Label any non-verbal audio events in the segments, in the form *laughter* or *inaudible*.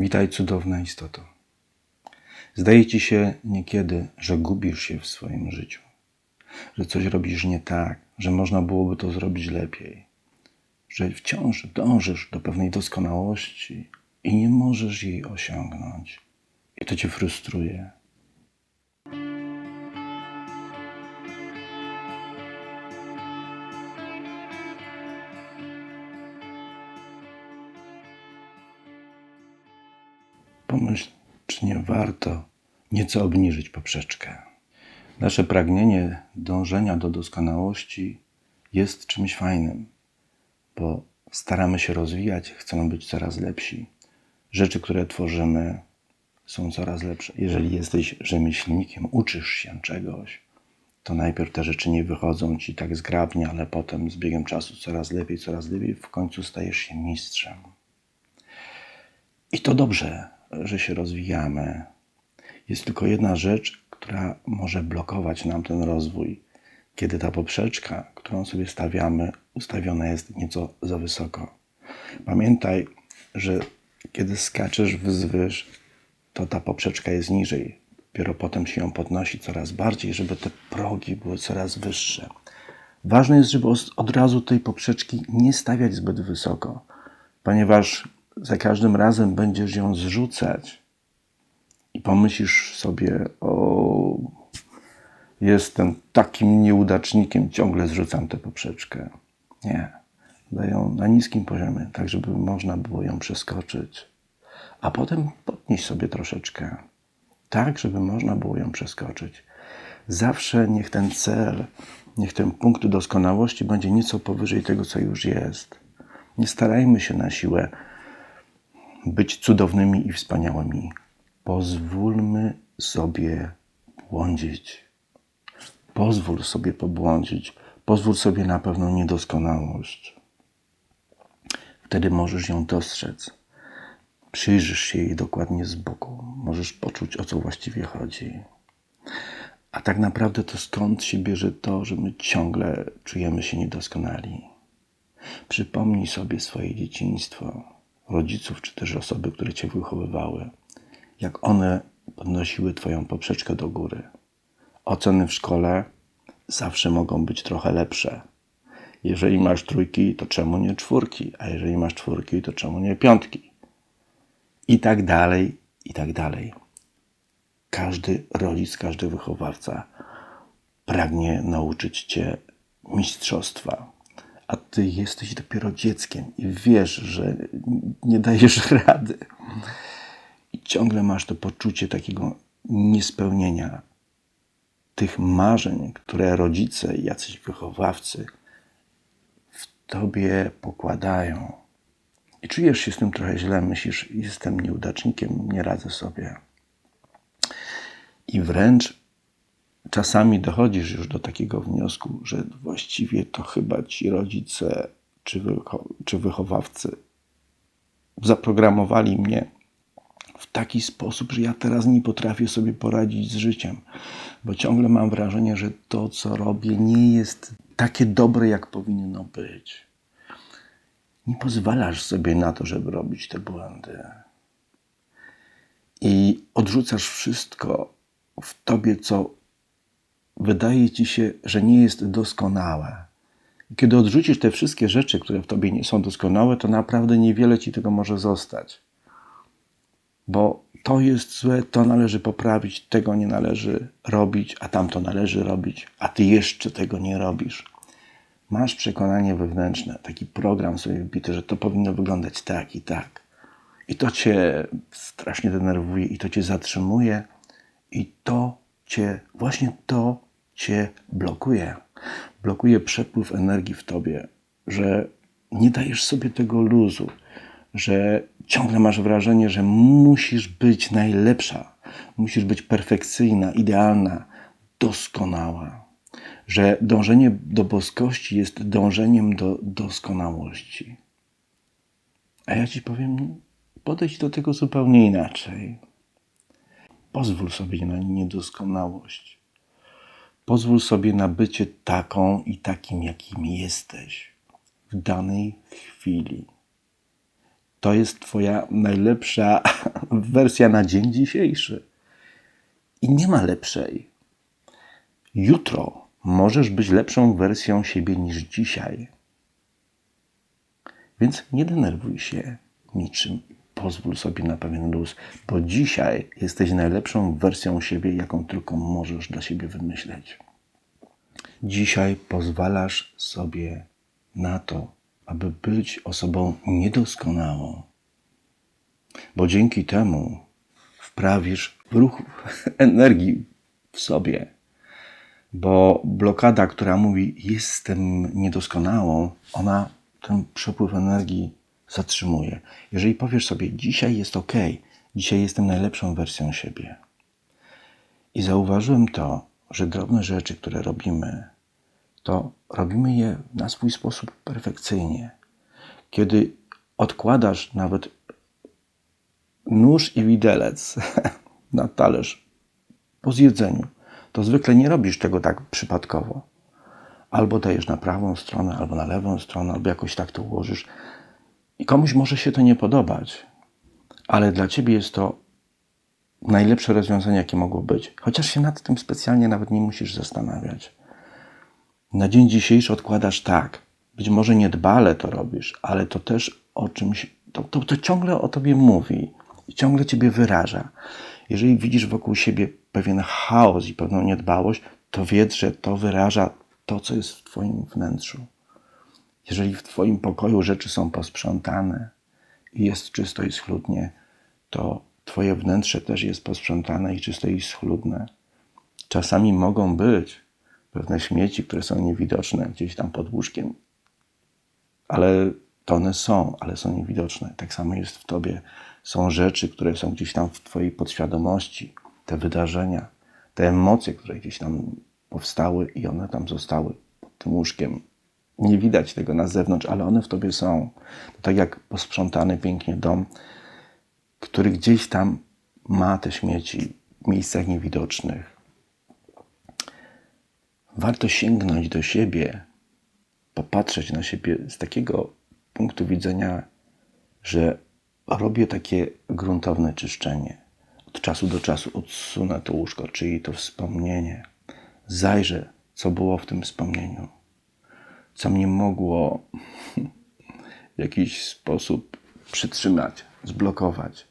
Witaj, cudowna istoto. Zdaje ci się niekiedy, że gubisz się w swoim życiu, że coś robisz nie tak, że można byłoby to zrobić lepiej, że wciąż dążysz do pewnej doskonałości i nie możesz jej osiągnąć. I to cię frustruje. Pomyśl, czy nie warto nieco obniżyć poprzeczkę. Nasze pragnienie dążenia do doskonałości jest czymś fajnym, bo staramy się rozwijać, chcemy być coraz lepsi. Rzeczy, które tworzymy, są coraz lepsze. Jeżeli jesteś rzemieślnikiem, uczysz się czegoś, to najpierw te rzeczy nie wychodzą ci tak zgrabnie, ale potem z biegiem czasu coraz lepiej, coraz lepiej, w końcu stajesz się mistrzem. I to dobrze, że się rozwijamy. Jest tylko jedna rzecz, która może blokować nam ten rozwój, kiedy ta poprzeczka, którą sobie stawiamy, ustawiona jest nieco za wysoko. Pamiętaj, że kiedy skaczesz wzwyż, to ta poprzeczka jest niżej. Dopiero potem się ją podnosi coraz bardziej, żeby te progi były coraz wyższe. Ważne jest, żeby od razu tej poprzeczki nie stawiać zbyt wysoko, ponieważ za każdym razem będziesz ją zrzucać i pomyślisz sobie, o, jestem takim nieudacznikiem, ciągle zrzucam tę poprzeczkę. Nie. Dają na niskim poziomie, tak żeby można było ją przeskoczyć. A potem podnieść sobie troszeczkę, tak żeby można było ją przeskoczyć. Zawsze niech ten cel, niech ten punkt doskonałości będzie nieco powyżej tego, co już jest. Nie starajmy się na siłę być cudownymi i wspaniałymi. Pozwólmy sobie błądzić. Pozwól sobie pobłądzić. Pozwól sobie na pewną niedoskonałość. Wtedy możesz ją dostrzec. Przyjrzysz się jej dokładnie z boku. Możesz poczuć, o co właściwie chodzi. A tak naprawdę to skąd się bierze to, że my ciągle czujemy się niedoskonali? Przypomnij sobie swoje dzieciństwo rodziców, czy też osoby, które cię wychowywały, jak one podnosiły twoją poprzeczkę do góry. Oceny w szkole zawsze mogą być trochę lepsze. Jeżeli masz trójki, to czemu nie czwórki? A jeżeli masz czwórki, to czemu nie piątki? I tak dalej, i tak dalej. Każdy rodzic, każdy wychowawca pragnie nauczyć cię mistrzostwa a ty jesteś dopiero dzieckiem i wiesz, że nie dajesz *laughs* rady. I ciągle masz to poczucie takiego niespełnienia tych marzeń, które rodzice i jacyś wychowawcy w tobie pokładają. I czujesz się z tym trochę źle, myślisz, jestem nieudacznikiem, nie radzę sobie. I wręcz czasami dochodzisz już do takiego wniosku, że właściwie to chyba ci rodzice czy, wycho czy wychowawcy zaprogramowali mnie w taki sposób, że ja teraz nie potrafię sobie poradzić z życiem, bo ciągle mam wrażenie, że to, co robię, nie jest takie dobre, jak powinno być. Nie pozwalasz sobie na to, żeby robić te błędy. I odrzucasz wszystko w tobie, co wydaje ci się, że nie jest doskonałe. Kiedy odrzucisz te wszystkie rzeczy, które w tobie nie są doskonałe, to naprawdę niewiele ci tego może zostać. Bo to jest złe, to należy poprawić, tego nie należy robić, a tamto należy robić, a ty jeszcze tego nie robisz. Masz przekonanie wewnętrzne, taki program sobie wbity, że to powinno wyglądać tak i tak. I to cię strasznie denerwuje, i to cię zatrzymuje, i to cię, właśnie to cię blokuje. Blokuje przepływ energii w tobie, że nie dajesz sobie tego luzu, że ciągle masz wrażenie, że musisz być najlepsza, musisz być perfekcyjna, idealna, doskonała. Że dążenie do boskości jest dążeniem do doskonałości. A ja ci powiem, podejdź do tego zupełnie inaczej. Pozwól sobie na niedoskonałość. Pozwól sobie na bycie taką i takim, jakim jesteś w danej chwili. To jest Twoja najlepsza *laughs* wersja na dzień dzisiejszy. I nie ma lepszej. Jutro możesz być lepszą wersją siebie niż dzisiaj. Więc nie denerwuj się niczym. Pozwól sobie na pewien luz, bo dzisiaj jesteś najlepszą wersją siebie, jaką tylko możesz dla siebie wymyśleć. Dzisiaj pozwalasz sobie na to, aby być osobą niedoskonałą, bo dzięki temu wprawisz ruch *laughs* energii w sobie. Bo blokada, która mówi jestem niedoskonałą, ona ten przepływ energii zatrzymuje. Jeżeli powiesz sobie dzisiaj jest ok, dzisiaj jestem najlepszą wersją siebie. I zauważyłem to, że drobne rzeczy, które robimy, to robimy je na swój sposób perfekcyjnie. Kiedy odkładasz nawet nóż i widelec *laughs* na talerz po zjedzeniu, to zwykle nie robisz tego tak przypadkowo. Albo dajesz na prawą stronę, albo na lewą stronę, albo jakoś tak to ułożysz. I komuś może się to nie podobać, ale dla ciebie jest to najlepsze rozwiązanie, jakie mogło być. Chociaż się nad tym specjalnie nawet nie musisz zastanawiać. Na dzień dzisiejszy odkładasz tak. Być może niedbale to robisz, ale to też o czymś, to, to, to ciągle o tobie mówi i ciągle ciebie wyraża. Jeżeli widzisz wokół siebie pewien chaos i pewną niedbałość, to wiedz, że to wyraża to, co jest w twoim wnętrzu. Jeżeli w twoim pokoju rzeczy są posprzątane i jest czysto i schludnie, to twoje wnętrze też jest posprzątane i czyste i schludne. Czasami mogą być pewne śmieci, które są niewidoczne gdzieś tam pod łóżkiem, ale to one są, ale są niewidoczne. Tak samo jest w tobie. Są rzeczy, które są gdzieś tam w twojej podświadomości, te wydarzenia, te emocje, które gdzieś tam powstały i one tam zostały pod tym łóżkiem. Nie widać tego na zewnątrz, ale one w tobie są. Tak jak posprzątany pięknie dom, który gdzieś tam ma te śmieci w miejscach niewidocznych. Warto sięgnąć do siebie, popatrzeć na siebie z takiego punktu widzenia, że robię takie gruntowne czyszczenie. Od czasu do czasu odsunę to łóżko, czyli to wspomnienie. Zajrzę, co było w tym wspomnieniu, co mnie mogło *laughs* w jakiś sposób przytrzymać, zblokować.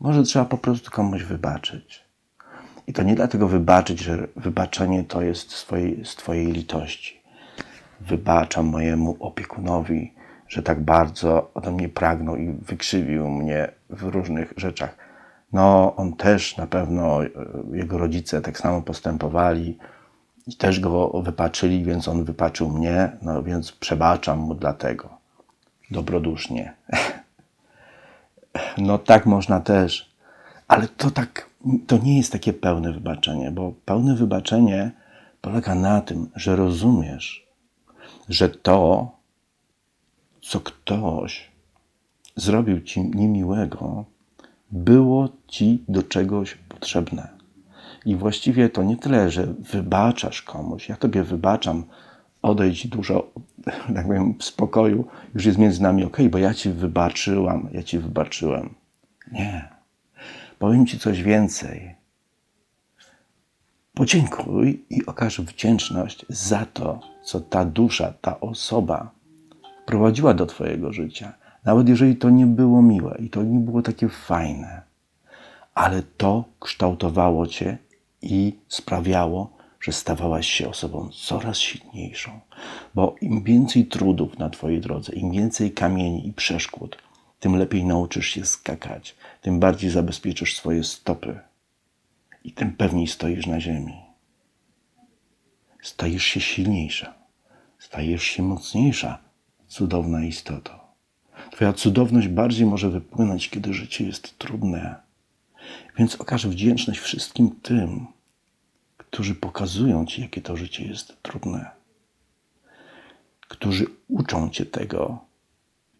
Może trzeba po prostu komuś wybaczyć. I to nie dlatego wybaczyć, że wybaczenie to jest swojej, z Twojej litości. Wybaczam mojemu opiekunowi, że tak bardzo ode mnie pragnął i wykrzywił mnie w różnych rzeczach. No, on też na pewno, e, jego rodzice tak samo postępowali i też go wypaczyli, więc on wypaczył mnie, no więc przebaczam mu dlatego. Dobrodusznie. *laughs* No tak można też, ale to tak, to nie jest takie pełne wybaczenie, bo pełne wybaczenie polega na tym, że rozumiesz, że to, co ktoś zrobił ci niemiłego, było ci do czegoś potrzebne. I właściwie to nie tyle, że wybaczasz komuś, ja tobie wybaczam, odejdź dużo, *laughs* tak powiem, spokoju, już jest między nami ok, bo ja ci wybaczyłam, ja ci wybaczyłem. Nie. Powiem ci coś więcej. Podziękuj i okaż wdzięczność za to, co ta dusza, ta osoba wprowadziła do Twojego życia. Nawet jeżeli to nie było miłe i to nie było takie fajne, ale to kształtowało Cię i sprawiało, że stawałaś się osobą coraz silniejszą. Bo im więcej trudów na Twojej drodze, im więcej kamieni i przeszkód, tym lepiej nauczysz się skakać, tym bardziej zabezpieczysz swoje stopy i tym pewniej stoisz na ziemi. Stajesz się silniejsza, stajesz się mocniejsza, cudowna istoto. Twoja cudowność bardziej może wypłynąć, kiedy życie jest trudne. Więc okaż wdzięczność wszystkim tym, którzy pokazują Ci, jakie to życie jest trudne, którzy uczą Cię tego,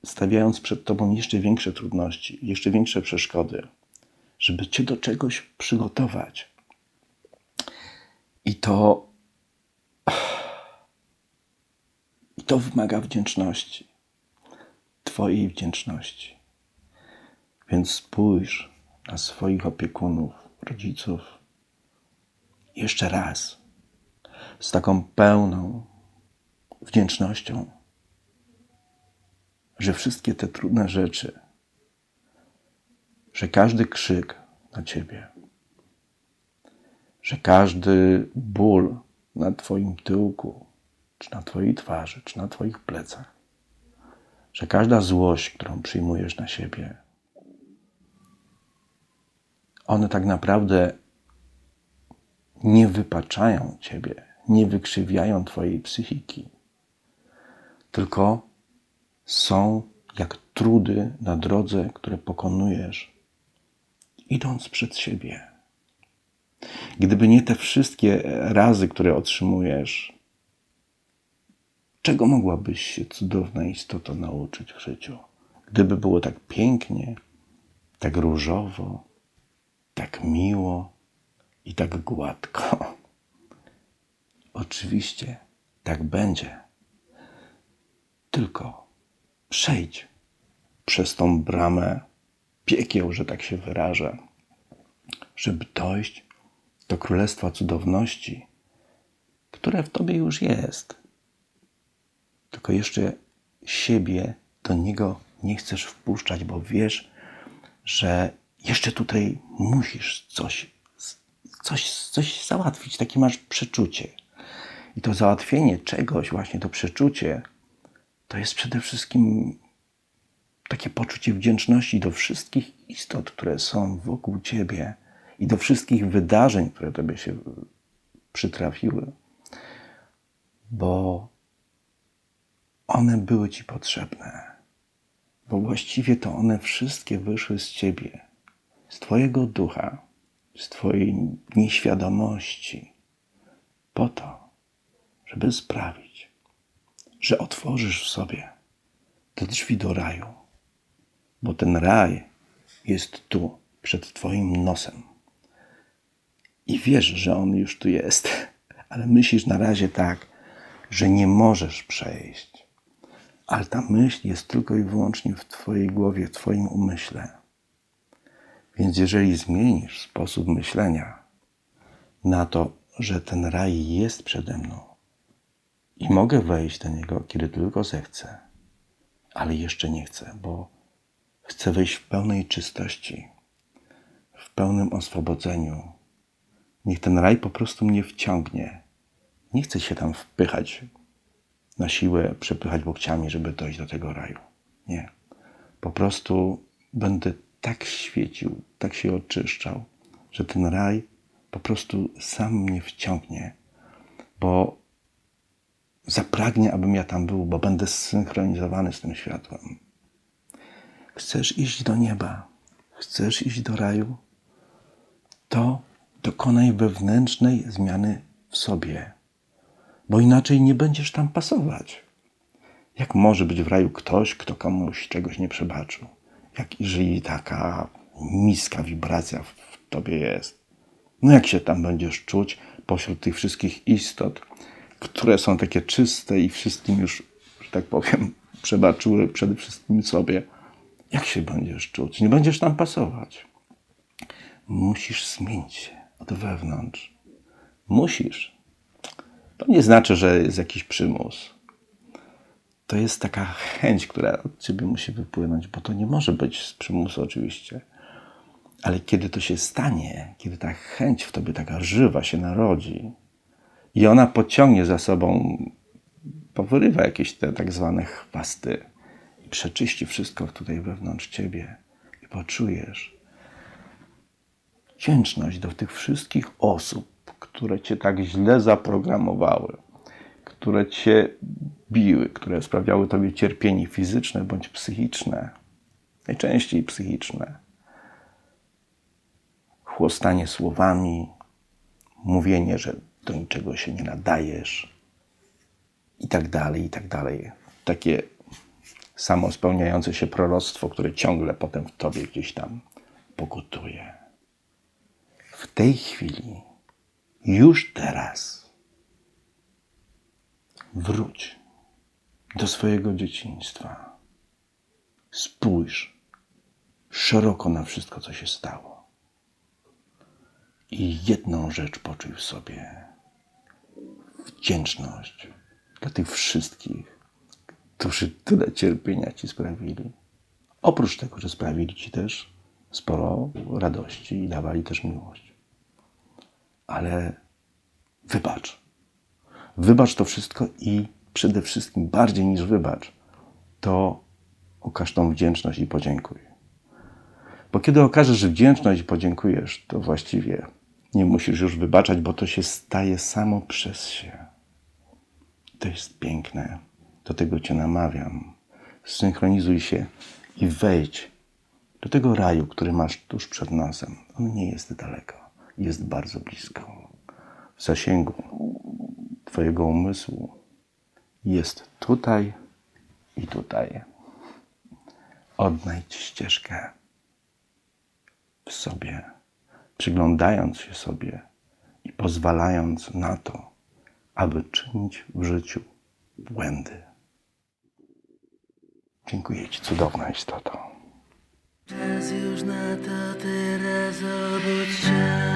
stawiając przed Tobą jeszcze większe trudności, jeszcze większe przeszkody, żeby Cię do czegoś przygotować. I to, i to wymaga wdzięczności, Twojej wdzięczności. Więc spójrz na swoich opiekunów, rodziców jeszcze raz z taką pełną wdzięcznością, że wszystkie te trudne rzeczy, że każdy krzyk na ciebie, że każdy ból na Twoim tyłku, czy na Twojej twarzy, czy na Twoich plecach, że każda złość, którą przyjmujesz na siebie, one tak naprawdę nie wypaczają Ciebie, nie wykrzywiają Twojej psychiki, tylko są jak trudy na drodze, które pokonujesz, idąc przed siebie. Gdyby nie te wszystkie razy, które otrzymujesz, czego mogłabyś się cudowna istota nauczyć w życiu? Gdyby było tak pięknie, tak różowo, tak miło i tak gładko. Oczywiście tak będzie. Tylko przejdź przez tą bramę piekieł, że tak się wyrażę, żeby dojść do królestwa cudowności, które w tobie już jest. Tylko jeszcze siebie do niego nie chcesz wpuszczać, bo wiesz, że jeszcze tutaj musisz coś, coś, coś załatwić. Takie masz przeczucie. I to załatwienie czegoś, właśnie to przeczucie, to jest przede wszystkim takie poczucie wdzięczności do wszystkich istot, które są wokół ciebie i do wszystkich wydarzeń, które tobie się przytrafiły, bo one były ci potrzebne, bo właściwie to one wszystkie wyszły z ciebie, z twojego ducha, z twojej nieświadomości, po to, żeby sprawić, że otworzysz w sobie te drzwi do raju, bo ten raj jest tu, przed Twoim nosem. I wiesz, że on już tu jest, *laughs* ale myślisz na razie tak, że nie możesz przejść. Ale ta myśl jest tylko i wyłącznie w Twojej głowie, w Twoim umyśle. Więc jeżeli zmienisz sposób myślenia na to, że ten raj jest przede mną i mogę wejść do niego, kiedy tylko zechcę, ale jeszcze nie chcę, bo chcę wejść w pełnej czystości, w pełnym oswobodzeniu. Niech ten raj po prostu mnie wciągnie. Nie chcę się tam wpychać na siłę, przepychać łokciami, żeby dojść do tego raju. Nie. Po prostu będę tak świecił, tak się oczyszczał, że ten raj po prostu sam mnie wciągnie, bo zapragnie, abym ja tam był, bo będę zsynchronizowany z tym światłem. Chcesz iść do nieba, chcesz iść do raju, to dokonaj wewnętrznej zmiany w sobie, bo inaczej nie będziesz tam pasować. Jak może być w raju ktoś, kto komuś czegoś nie przebaczył? Jak jeżeli taka niska wibracja w tobie jest? No jak się tam będziesz czuć pośród tych wszystkich istot, które są takie czyste i wszystkim już, że tak powiem, *laughs* przebaczyły przede wszystkim sobie? Jak się będziesz czuć? Nie będziesz tam pasować. Musisz zmienić się od wewnątrz. Musisz. To nie znaczy, że jest jakiś przymus. To jest taka chęć, która od ciebie musi wypłynąć, bo to nie może być z przymusu oczywiście. Ale kiedy to się stanie, kiedy ta chęć w tobie taka żywa się narodzi i ona pociągnie za sobą, powyrywa jakieś te tak zwane chwasty i przeczyści wszystko tutaj wewnątrz ciebie i poczujesz wdzięczność do tych wszystkich osób, które cię tak źle zaprogramowały, które cię biły, które sprawiały tobie cierpienie fizyczne bądź psychiczne, najczęściej psychiczne. Chłostanie słowami, mówienie, że do niczego się nie nadajesz i tak dalej, i tak dalej. Takie samo spełniające się proroctwo, które ciągle potem w tobie gdzieś tam pokutuje. W tej chwili już teraz wróć do swojego dzieciństwa. Spójrz szeroko na wszystko, co się stało. I jedną rzecz poczuj w sobie: wdzięczność dla tych wszystkich, którzy tyle cierpienia ci sprawili. Oprócz tego, że sprawili ci też sporo radości i dawali też miłość. Ale wybacz. Wybacz to wszystko i przede wszystkim bardziej niż wybacz, to okaż tą wdzięczność i podziękuj. Bo kiedy okażesz wdzięczność i podziękujesz, to właściwie nie musisz już wybaczać, bo to się staje samo przez się. To jest piękne. Do tego Cię namawiam. Synchronizuj się i wejdź do tego raju, który masz tuż przed nosem. On nie jest daleko, jest bardzo blisko. W zasięgu Twojego umysłu jest tutaj i tutaj. Odnajdź ścieżkę w sobie, przyglądając się sobie i pozwalając na to, aby czynić w życiu błędy. Dziękuję Ci, cudowna istoto. Czas już na to teraz obudź się